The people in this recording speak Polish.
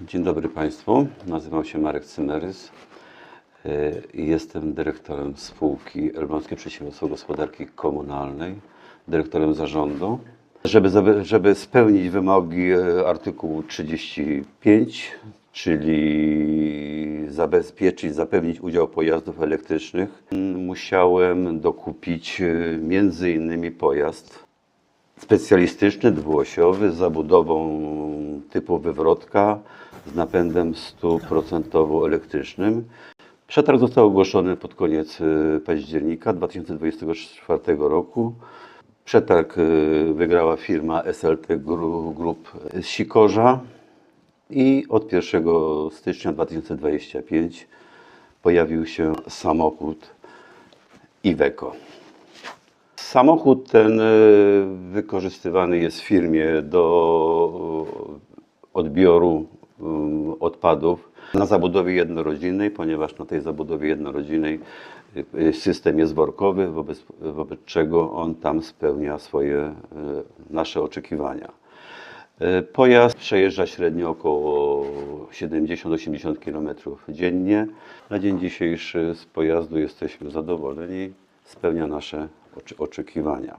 Dzień dobry Państwu. Nazywam się Marek Cymerys i jestem dyrektorem spółki Elbląskie Przedsiębiorstwo Gospodarki Komunalnej, dyrektorem zarządu. Żeby, żeby spełnić wymogi e, artykułu 35, czyli zabezpieczyć, zapewnić udział pojazdów elektrycznych, m, musiałem dokupić e, między innymi pojazd specjalistyczny, dwuosiowy, z zabudową typu wywrotka, z napędem 100% elektrycznym. Przetarg został ogłoszony pod koniec y, października 2024 roku. Przetarg y, wygrała firma SLT Group z Sikorza i od 1 stycznia 2025 pojawił się samochód Iveco. Samochód ten e, wykorzystywany jest w firmie do odbioru mm, odpadów na zabudowie jednorodzinnej, ponieważ na tej zabudowie jednorodzinnej e, system jest workowy, wobec, wobec czego on tam spełnia swoje nasze oczekiwania. Pojazd przejeżdża średnio około 70-80 km dziennie. Na dzień dzisiejszy z pojazdu jesteśmy zadowoleni, spełnia nasze oczekiwania.